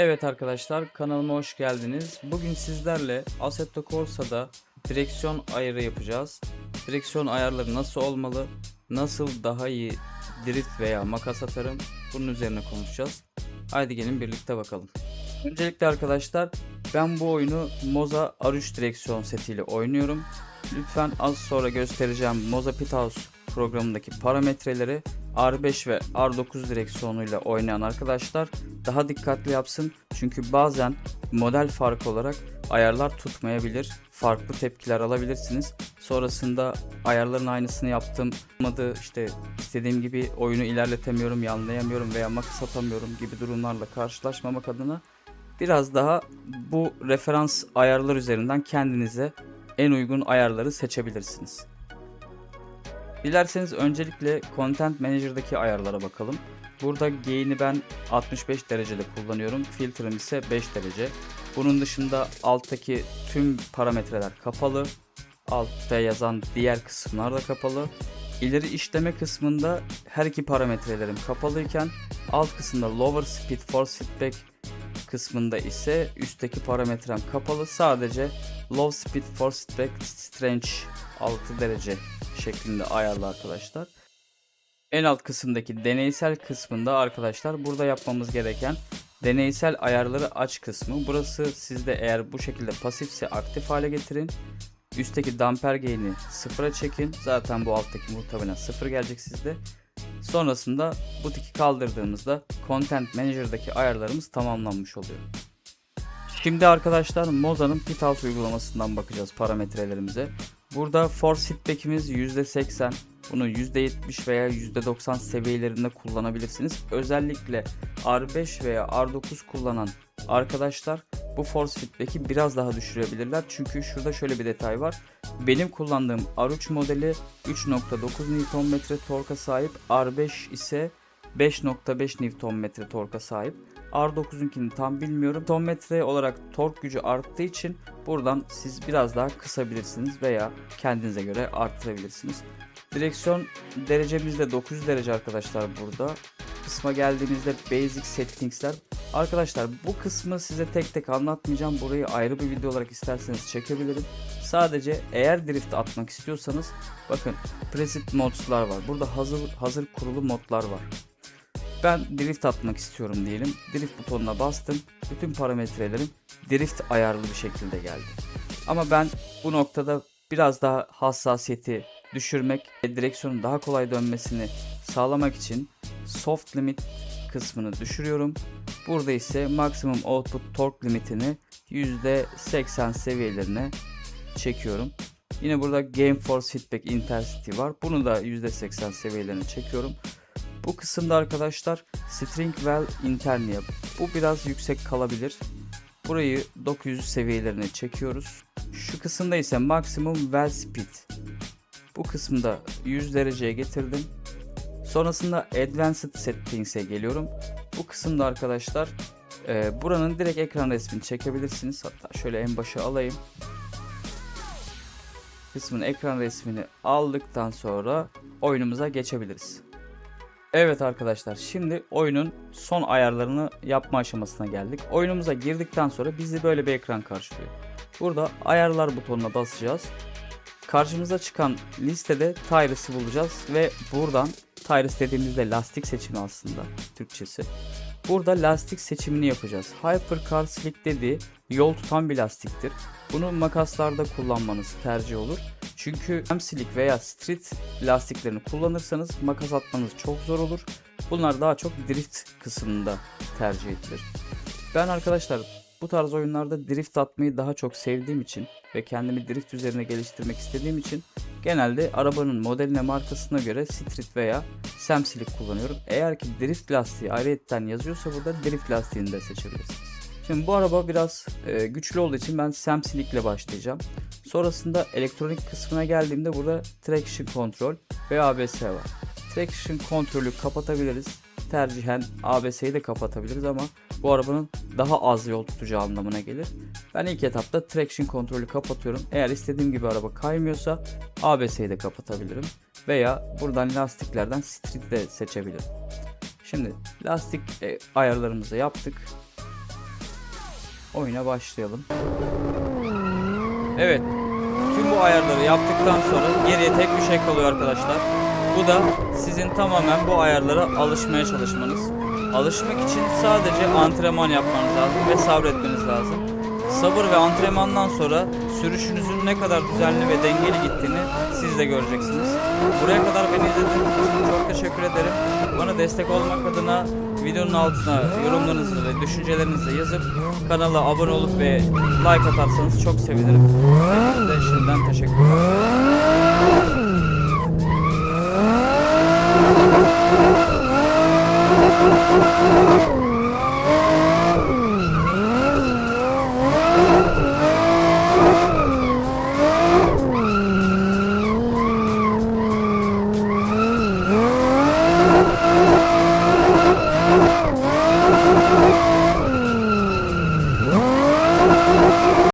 Evet arkadaşlar kanalıma hoş geldiniz. Bugün sizlerle Assetto Corsa'da direksiyon ayarı yapacağız. Direksiyon ayarları nasıl olmalı? Nasıl daha iyi drift veya makas atarım? Bunun üzerine konuşacağız. Haydi gelin birlikte bakalım. Öncelikle arkadaşlar ben bu oyunu Moza R3 direksiyon setiyle oynuyorum. Lütfen az sonra göstereceğim Moza Pithouse programındaki parametreleri R5 ve R9 direksiyonuyla oynayan arkadaşlar daha dikkatli yapsın. Çünkü bazen model farkı olarak ayarlar tutmayabilir. Farklı tepkiler alabilirsiniz. Sonrasında ayarların aynısını yaptım. Olmadı işte istediğim gibi oyunu ilerletemiyorum, yanlayamıyorum veya makas atamıyorum gibi durumlarla karşılaşmamak adına biraz daha bu referans ayarlar üzerinden kendinize en uygun ayarları seçebilirsiniz. Dilerseniz öncelikle Content Manager'daki ayarlara bakalım. Burada gain'i ben 65 derecede kullanıyorum. Filtre'ım ise 5 derece. Bunun dışında alttaki tüm parametreler kapalı. Altta yazan diğer kısımlar da kapalı. İleri işleme kısmında her iki parametrelerim kapalıyken alt kısımda lower speed force feedback kısmında ise üstteki parametrem kapalı. Sadece low speed force feedback strange 6 derece şeklinde ayarlı arkadaşlar. En alt kısımdaki deneysel kısmında arkadaşlar burada yapmamız gereken deneysel ayarları aç kısmı. Burası sizde eğer bu şekilde pasifse aktif hale getirin. Üstteki damper gain'i sıfıra çekin. Zaten bu alttaki muhtemelen sıfır gelecek sizde. Sonrasında bu tiki kaldırdığımızda Content Manager'daki ayarlarımız tamamlanmış oluyor. Şimdi arkadaşlar Moza'nın Pithouse uygulamasından bakacağız parametrelerimize. Burada force feedback'imiz %80. Bunu %70 veya %90 seviyelerinde kullanabilirsiniz. Özellikle R5 veya R9 kullanan arkadaşlar bu force feedback'i biraz daha düşürebilirler. Çünkü şurada şöyle bir detay var. Benim kullandığım R3 modeli 3.9 Nm torka sahip. R5 ise 5.5 Nm torka sahip. R9'unkini tam bilmiyorum. Tonmetre olarak tork gücü arttığı için buradan siz biraz daha kısabilirsiniz veya kendinize göre arttırabilirsiniz. Direksiyon derecemiz de 900 derece arkadaşlar burada. Kısma geldiğimizde basic settings'ler. Arkadaşlar bu kısmı size tek tek anlatmayacağım. Burayı ayrı bir video olarak isterseniz çekebilirim. Sadece eğer drift atmak istiyorsanız bakın preset mods'lar var. Burada hazır hazır kurulu modlar var. Ben drift atmak istiyorum diyelim. Drift butonuna bastım. Bütün parametrelerim drift ayarlı bir şekilde geldi. Ama ben bu noktada biraz daha hassasiyeti düşürmek ve direksiyonun daha kolay dönmesini sağlamak için soft limit kısmını düşürüyorum. Burada ise maksimum output torque limitini %80 seviyelerine çekiyorum. Yine burada Game Force Feedback Intensity var. Bunu da %80 seviyelerine çekiyorum. Bu kısımda arkadaşlar String Well Internia. Bu biraz yüksek kalabilir. Burayı 900 seviyelerine çekiyoruz. Şu kısımda ise Maximum Well Speed. Bu kısımda 100 dereceye getirdim. Sonrasında Advanced Settings'e geliyorum. Bu kısımda arkadaşlar e, buranın direkt ekran resmini çekebilirsiniz. Hatta şöyle en başa alayım. Kısmın ekran resmini aldıktan sonra oyunumuza geçebiliriz. Evet arkadaşlar şimdi oyunun son ayarlarını yapma aşamasına geldik. Oyunumuza girdikten sonra bizi böyle bir ekran karşılıyor. Burada ayarlar butonuna basacağız. Karşımıza çıkan listede Tyrus'ı bulacağız ve buradan Tyrus dediğimizde lastik seçimi aslında Türkçesi. Burada lastik seçimini yapacağız. Hypercar Slick dediği yol tutan bir lastiktir. Bunu makaslarda kullanmanız tercih olur. Çünkü hem slick veya street lastiklerini kullanırsanız makas atmanız çok zor olur. Bunlar daha çok drift kısmında tercih edilir. Ben arkadaşlar bu tarz oyunlarda drift atmayı daha çok sevdiğim için ve kendimi drift üzerine geliştirmek istediğim için genelde arabanın modeline markasına göre street veya Sam Slick kullanıyorum. Eğer ki drift lastiği ayrıyetten yazıyorsa burada drift lastiğini de seçebilirsiniz. Şimdi bu araba biraz e, güçlü olduğu için ben ile başlayacağım. Sonrasında elektronik kısmına geldiğimde burada traction control ve ABS var. Traction kontrolü kapatabiliriz. Tercihen ABS'yi de kapatabiliriz ama bu arabanın daha az yol tutacağı anlamına gelir. Ben ilk etapta traction kontrolü kapatıyorum. Eğer istediğim gibi araba kaymıyorsa ABS'yi de kapatabilirim. Veya buradan lastiklerden street de seçebilirim. Şimdi lastik e, ayarlarımızı yaptık. oyuna başlayalım. Evet. Tüm bu ayarları yaptıktan sonra geriye tek bir şey kalıyor arkadaşlar. Bu da sizin tamamen bu ayarlara alışmaya çalışmanız. Alışmak için sadece antrenman yapmanız lazım ve sabretmeniz lazım. Sabır ve antrenmandan sonra sürüşünüzün ne kadar düzenli ve dengeli gittiğini siz de göreceksiniz. Buraya kadar beni izlediğiniz için çok teşekkür ederim. Bana destek olmak adına videonun altına yorumlarınızı ve düşüncelerinizi yazıp kanala abone olup ve like atarsanız çok sevinirim. Hepinize şimdiden teşekkürler. Thank